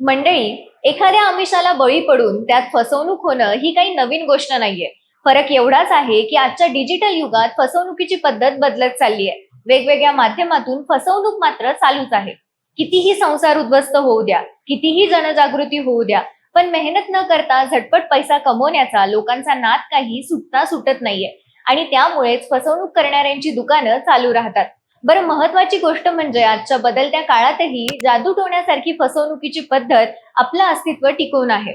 मंडळी एखाद्या आमिषाला बळी पडून त्यात फसवणूक होणं ही काही नवीन गोष्ट नाहीये. फरक एवढाच आहे की आजच्या डिजिटल युगात फसवणुकीची पद्धत बदलत चालली आहे वेगवेगळ्या माध्यमातून फसवणूक मात्र चालूच आहे. कितीही संसार उद्ध्वस्त होऊ द्या कितीही जनजागृती होऊ द्या पण मेहनत न करता झटपट पैसा कमवण्याचा लोकांचा नाद काही सुटता सुटत नाहीये. आणि त्यामुळेच फसवणूक करणाऱ्यांची दुकानं चालू राहतात. बरं महत्वाची गोष्ट म्हणजे आजच्या बदलत्या काळातही जादू टोण्यासारखी फसवणुकीची पद्धत आपलं अस्तित्व टिकवून आहे.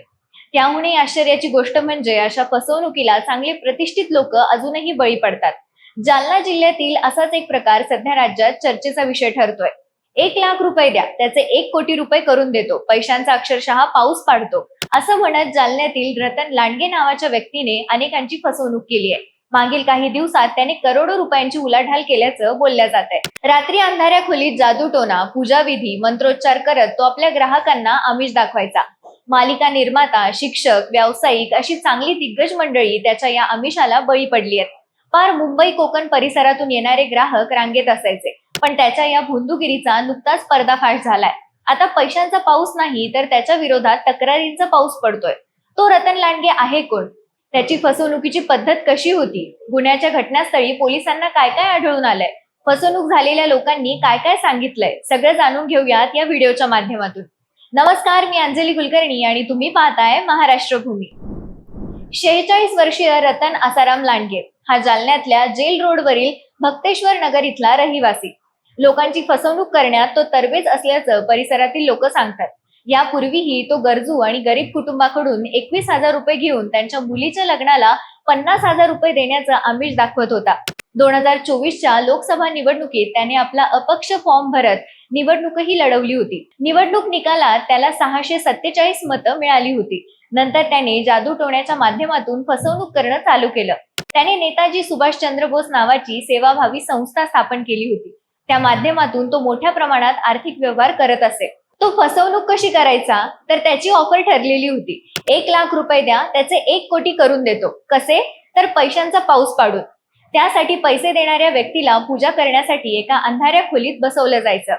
त्याहूनही आश्चर्याची गोष्ट म्हणजे अशा फसवणुकीला चांगले प्रतिष्ठित लोक अजूनही बळी पडतात. जालना जिल्ह्यातील असाच एक प्रकार सध्या राज्यात चर्चेचा विषय ठरतोय. एक लाख रुपये द्या त्याचे एक कोटी रुपये करून देतो पैशांचा अक्षरशः पाऊस पाडतो असं म्हणत जालन्यातील रतन लांडगे नावाच्या व्यक्तीने अनेकांची फसवणूक केली आहे. मागील काही दिवसात त्याने करोडो रुपयांची उलाढाल केल्याचं बोलल्या जात आहे रात्री अंधाऱ्या खोलीत जादूटोना पूजाविधी मंत्रोच्चार करत तो आपल्या ग्राहकांना आमिष दाखवायचा. मालिका निर्माता शिक्षक व्यावसायिक अशी चांगली दिग्गज मंडळी त्याच्या या आमिषाला बळी पडली आहेत. पार मुंबई कोकण परिसरातून येणारे ग्राहक रांगेत असायचे पण त्याच्या या भोंदूगिरीचा नुकताच पर्दाफाश झालाय. आता पैशांचा पाऊस नाही तर त्याच्या विरोधात तक्रारींचा पाऊस पडतोय. तो रतन लांडगे आहे कोण? त्याची फसवणुकीची पद्धत कशी होती? गुन्ह्याच्या घटनास्थळी पोलिसांना काय काय आढळून आलंय? फसवणूक झालेल्या लोकांनी काय काय सांगितलंय? सगळं जाणून घेऊयात या व्हिडिओच्या माध्यमातून. नमस्कार मी अंजली कुलकर्णी आणि तुम्ही पाहताय महाराष्ट्र भूमी. शेहेचाळीस वर्षीय रतन आसाराम लांडगे हा जालन्यातल्या जेल रोडवरील भक्तेश्वर नगर इथला रहिवासी. लोकांची फसवणूक करण्यात तो तरबेज असल्याचं परिसरातील लोक सांगतात. यापूर्वीही तो गरजू आणि गरीब कुटुंबाकडून एकवीस हजार रुपये घेऊन त्यांच्या मुलीच्या लग्नाला पन्नास हजार रुपये देण्याचं आमिष दाखवत होता. दोन हजार चोवीसच्या लोकसभा निवडणुकीत त्याने आपला अपक्ष फॉर्म भरत निवडणूकही लढवली होती. निवडणूक निकालात त्याला सहाशे सत्तेचाळीस मतं मिळाली होती. नंतर त्याने जादू टोण्याच्या माध्यमातून फसवणूक करणं चालू केलं. त्याने नेताजी सुभाषचंद्र बोस नावाची सेवाभावी संस्था स्थापन केली होती. त्या माध्यमातून तो मोठ्या प्रमाणात आर्थिक व्यवहार करत असे. तो फसवणूक कशी करायचा? तर त्याची ऑफर ठरलेली होती. एक लाख रुपये द्या त्याचे एक कोटी करून देतो. कसे? तर पैशांचा पाऊस पाडून. त्यासाठी पैसे देणाऱ्या व्यक्तीला पूजा करण्यासाठी एका अंधाऱ्या खोलीत बसवलं जायचं.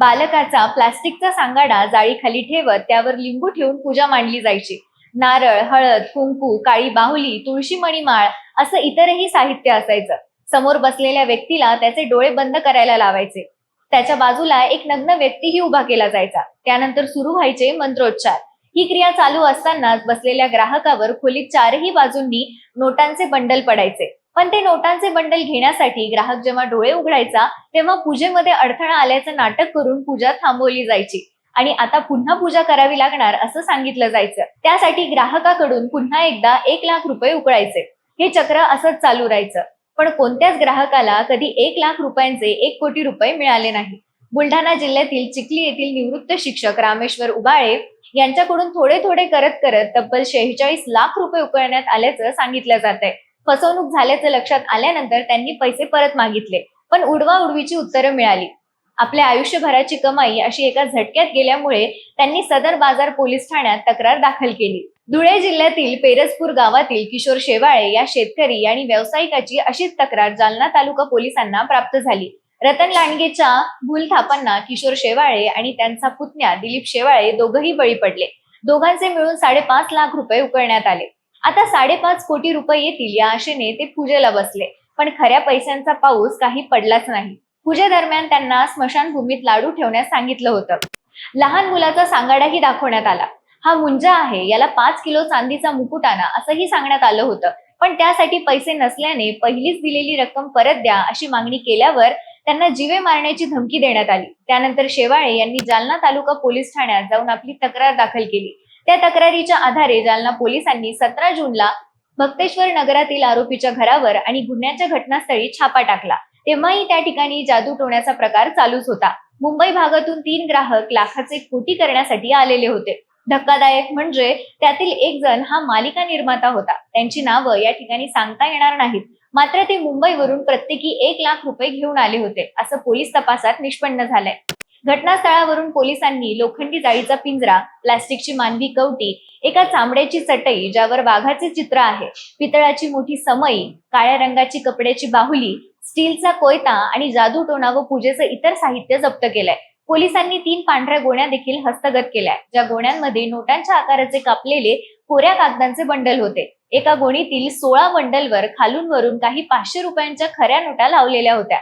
बालकाचा प्लास्टिकचा सांगाडा जाळीखाली ठेवत त्यावर लिंबू ठेवून पूजा मांडली जायची. नारळ हळद कुंकू काळी बाहुली तुळशी मणिमाळ असं इतरही साहित्य असायचं. समोर बसलेल्या व्यक्तीला त्याचे डोळे बंद करायला लावायचे. त्याच्या बाजूला एक नग्न व्यक्तीही उभा केला जायचा. त्यानंतर सुरू व्हायचे मंत्रोच्चार. ही क्रिया चालू असतानाच बसलेल्या ग्राहकावर खोलीत चारही बाजूंनी नोटांचे बंडल पडायचे. पण ते नोटांचे बंडल घेण्यासाठी ग्राहक जेव्हा डोळे उघडायचा तेव्हा पूजेमध्ये अडथळा आल्याचं नाटक करून पूजा थांबवली जायची. आणि आता पुन्हा पूजा करावी लागणार असं सांगितलं जायचं. त्यासाठी ग्राहकाकडून पुन्हा एकदा एक लाख रुपये उकळायचे. हे चक्र असंच चालू राहायचं. पण कोणत्याच ग्राहकाला कधी एक लाख रुपयांचे एक कोटी रुपये मिळाले नाही. बुलढाणा जिल्ह्यातील चिखली येथील निवृत्त शिक्षक रामेश्वर उबाळे यांच्याकडून थोडे थोडे करत करत तब्बल शेहेचाळीस लाख रुपये उकळण्यात आल्याचं सांगितलं जात आहे. फसवणूक झाल्याचं लक्षात आल्यानंतर त्यांनी पैसे परत मागितले पण उडवा उडवीची उत्तरं मिळाली. आपल्या आयुष्यभराची कमाई अशी एका झटक्यात गेल्यामुळे त्यांनी सदर बाजार पोलीस ठाण्यात तक्रार दाखल केली. धुळे जिल्ह्यातील पेरसपूर गावातील किशोर शेवाळे या शेतकरी आणि व्यावसायिकाची अशीच तक्रार जालना तालुका पोलिसांना प्राप्त झाली. रतन लांडगेच्या भूलथापांना किशोर शेवाळे आणि त्यांचा पुतण्या दिलीप शेवाळे दोघही बळी पडले. दोघांचे मिळून साडेपाच लाख रुपये उकळण्यात आले. आता साडेपाच कोटी रुपये येतील या आशेने ते पूजेला बसले. पण खऱ्या पैशांचा पाऊस काही पडलाच नाही. पूजेदरम्यान त्यांना स्मशानभूमीत लाडू ठेवण्यास सांगितलं होतं. लहान मुलाचा सांगाडाही दाखवण्यात आला. हा मुंजा आहे याला पाच किलो चांदीचा मुकुट आणा असंही सांगण्यात आलं होतं. पण त्यासाठी पैसे नसल्याने पहिलीच दिलेली रक्कम परत द्या अशी मागणी केल्यावर त्यांना जीवे मारण्याची धमकी देण्यात आली. त्यानंतर शेवाळे यांनी जालना तालुका पोलीस ठाण्यात जाऊन आपली तक्रार दाखल केली. त्या तक्रारीच्या आधारे जालना पोलिसांनी सतरा जूनला भक्तेश्वर नगरातील आरोपीच्या घरावर आणि गुन्ह्याच्या घटनास्थळी छापा टाकला. तेव्हाही त्या ठिकाणी जादू टोण्याचा प्रकार चालूच होता. मुंबई भागातून तीन ग्राहक लाखाचे कोटी करण्यासाठी आलेले होते. धक्कादायक म्हणजे त्यातील एक जण हा मालिका निर्माता होता. त्यांची नावं या ठिकाणी सांगता येणार नाहीत. मात्र ते मुंबईवरून प्रत्येकी एक लाख रुपये घेऊन आले होते असं पोलीस तपासात निष्पन्न झालंय. घटनास्थळावरून पोलिसांनी लोखंडी जाळीचा पिंजरा प्लास्टिकची मानवी कवटी एका चामड्याची चटई ज्यावर वाघाचे चित्र आहे पितळाची मोठी समई काळ्या रंगाची कपड्याची बाहुली स्टीलचा कोयता आणि जादू टोना व पूजेचं इतर साहित्य जप्त केलंय. पोलिसांनी तीन पांढऱ्या गोण्या देखील हस्तगत केल्या. ज्या गोण्यांमध्ये नोटांच्या आकाराचे कापलेले कोऱ्या कागदांचे बंडल होते. एका गोणीतील सोळा बंडलवर खालून वरून काही पाचशे रुपयांच्या खऱ्या नोटा लावलेल्या होत्या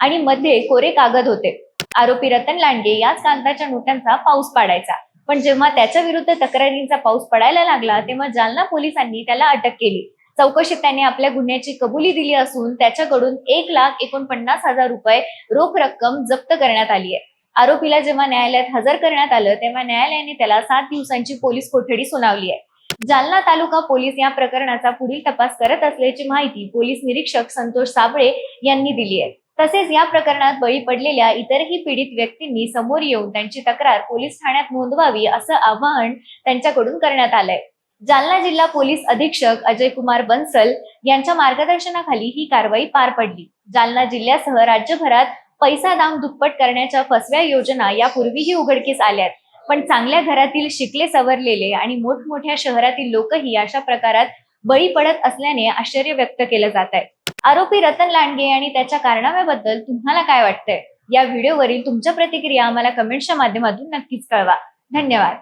आणि मध्ये कोरे कागद होते. आरोपी रतन लांडगे याच कागदाच्या नोटांचा पाऊस पाडायचा. पण जेव्हा त्याच्या विरुद्ध तक्रारींचा पाऊस पडायला लागला तेव्हा जालना पोलिसांनी त्याला अटक केली. चौकशीत त्याने आपल्या गुन्ह्याची कबुली दिली असून त्याच्याकडून एक लाख एकोणपन्नास हजार रुपये रोख रक्कम जप्त करण्यात आली आहे. आरोपीला जेव्हा न्यायालयात हजर करण्यात आलं तेव्हा न्यायालयाने त्याला सात दिवसांची पोलीस कोठडी सुनावली आहे. जालना तालुका पोलीस या प्रकरणाचा पुढील तपास करत असल्याची माहिती पोलीस निरीक्षक संतोष साबळे यांनी दिली आहे. तसेच या प्रकरणात बळी पडलेल्या इतरही पीडित व्यक्तींनी समोर येऊन त्यांची तक्रार पोलीस ठाण्यात नोंदवावी असं आवाहन त्यांच्याकडून करण्यात आलंय. जालना जिल्हा पोलीस अधीक्षक अजय कुमार बन्सल यांच्या मार्गदर्शनाखाली ही कारवाई पार पडली. जालना जिल्ह्यासह राज्यभरात पैसा दाम दुप्पट करण्याच्या फसव्या योजना यापूर्वीही उघडकीस आल्यात. पण चांगल्या घरातील शिकले सवरलेले आणि मोठमोठ्या शहरातील लोकही अशा प्रकारात बळी पडत असल्याने आश्चर्य व्यक्त केलं जात आहे आरोपी रतन लांडगे आणि त्याच्या कारनाम्याबद्दल तुम्हाला काय वाटतंय? या व्हिडिओवरील तुमच्या प्रतिक्रिया आम्हाला कमेंट्सच्या माध्यमातून नक्कीच कळवा. धन्यवाद.